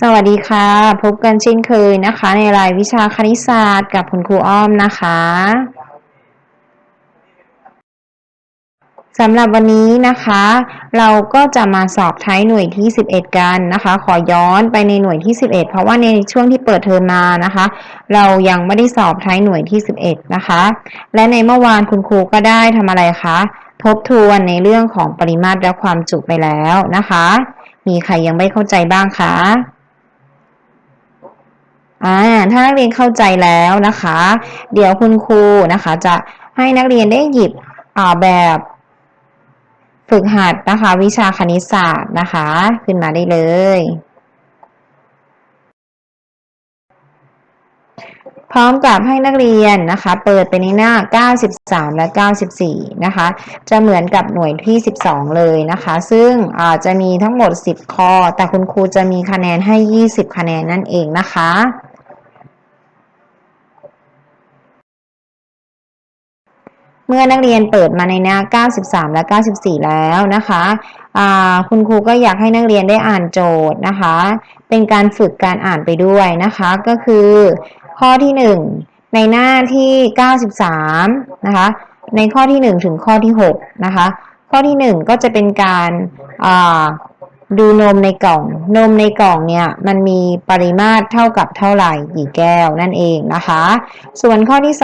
สวัสดีค่ะ พบกันเช่นเคยนะคะ ในรายวิชาคณิตศาสตร์กับคุณครูอ้อมนะคะสำหรับวันนี้นะคะ เราก็จะมาสอบท้ายหน่วยที่ 11 กันนะคะ ขอย้อนไปในหน่วยที่ 11 เพราะว่าในช่วงที่เปิดเทอมมานะคะ เรายังไม่ได้สอบท้ายหน่วยที่ 11 นะคะ และในเมื่อวานคุณครูก็ได้ทำอะไรคะ ทบทวนในเรื่องของปริมาตรและความจุไปแล้วนะคะ มีใครยังไม่เข้าใจบ้างคะอ่าถ้านักเรียนเข้าใจแล้วนะคะ เดี๋ยวคุณครูนะคะ จะให้นักเรียนได้หยิบอ่าแบบฝึกหัดนะคะ วิชาคณิตศาสตร์นะคะ ขึ้นมาได้เลย พร้อมกับให้นักเรียนนะคะ เปิดไปในหน้า 93 และ 94 นะคะ จะเหมือนกับหน่วยที่ 12 เลยนะคะ ซึ่งจะมีทั้งหมด 10 ข้อ แต่คุณครูจะมีคะแนนให้ 20 คะแนนนั่นเองนะคะเมื่อนักเรียนเปิดมาในหน้า 93 และ 94 แล้วนะคะคุณครูก็อยากให้นักเรียนได้อ่านโจทย์นะคะ เป็นการฝึกการอ่านไปด้วยนะคะ ก็คือ ข้อที่ 1 ในหน้าที่ 93 นะคะ ในข้อที่ 1 ถึงข้อที่ 6 นะคะ ข้อที่ 1 ก็จะเป็นการดูนมในกล่อง นมในกล่องเนี่ยมันมีปริมาตรเท่ากับเท่าไหร่กี่แก้วนั่นเองนะคะ ส่วนข้อที่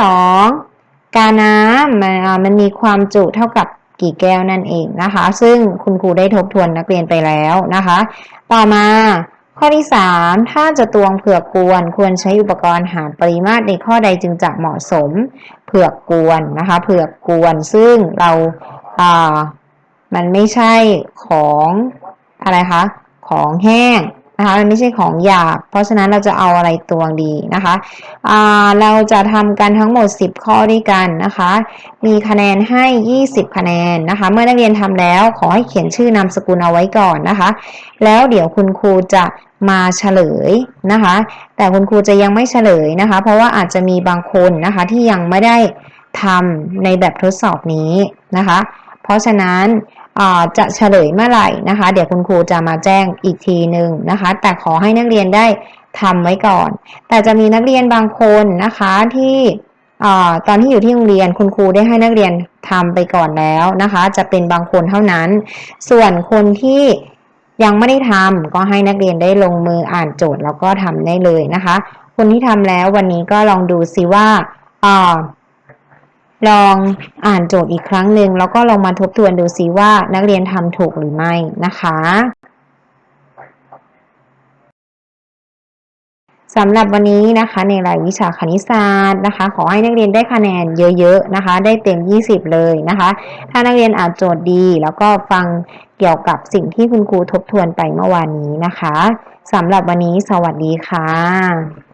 2 กาน้ำมันมันมีความจุเท่ากับกี่แก้วนั่นเองนะคะ ซึ่งคุณครูได้ทบทวนนักเรียนไปแล้วนะคะ ต่อมา ข้อที่ 3 ถ้าจะตวงเผือกกวนควรใช้อุปกรณ์หารปริมาตรในข้อใดจึงจะเหมาะสมเผือกกวนนะคะเผือกกวนซึ่งเราอ่ามันไม่ใช่ของอะไรคะของแห้งนะคะมันไม่ใช่ของหยาบเพราะฉะนั้นเราจะเอาอะไรตวงดีนะคะะเราจะทำกันทั้งหมด 10 ข้อด้วยกันนะคะ มีคะแนนให้ 20 คะแนนนะคะ เมื่อนักเรียนทำแล้วขอให้เขียนชื่อนามสกุลเอาไว้ก่อนนะคะ แล้วเดี๋ยวคุณครูจะ มาเฉลยนะคะ แต่คุณครูจะยังไม่เฉลยนะคะ เพราะว่าอาจจะมีบางคนนะคะที่ยังไม่ได้ทำในแบบทดสอบนี้นะคะ เพราะฉะนั้นจะเฉลยเมื่อไหร่นะคะ เดี๋ยวคุณครูจะมาแจ้งอีกทีหนึ่งนะคะ แต่ขอให้นักเรียนได้ทำไว้ก่อน แต่จะมีนักเรียนบางคนนะคะที่ตอนที่อยู่ที่โรงเรียนคุณครูได้ให้นักเรียนทำไปก่อนแล้วนะคะ จะเป็นบางคนเท่านั้น ส่วนคนที่ ยังไม่ได้ทำก็ให้นักเรียนได้ลงมืออ่านโจทย์แล้วก็ทำได้เลยนะคะ คนที่ทำแล้ววันนี้ก็ลองดูซิว่าลองอ่านโจทย์อีกครั้งหนึ่งแล้วก็ลองมาทบทวนดูซิว่านักเรียนทำถูกหรือไม่นะคะสำหรับวันนี้นะคะในรายวิชาคณิตศาสตร์นะคะ ขอให้นักเรียนได้คะแนนเยอะๆนะคะ ได้เต็ม 20 เลยนะคะ ถ้านักเรียนอ่านโจทย์ดี แล้วก็ฟัง เกี่ยวกับสิ่งที่คุณครูทบทวนไปเมื่อวานนี้นะคะสำหรับวันนี้สวัสดีค่ะ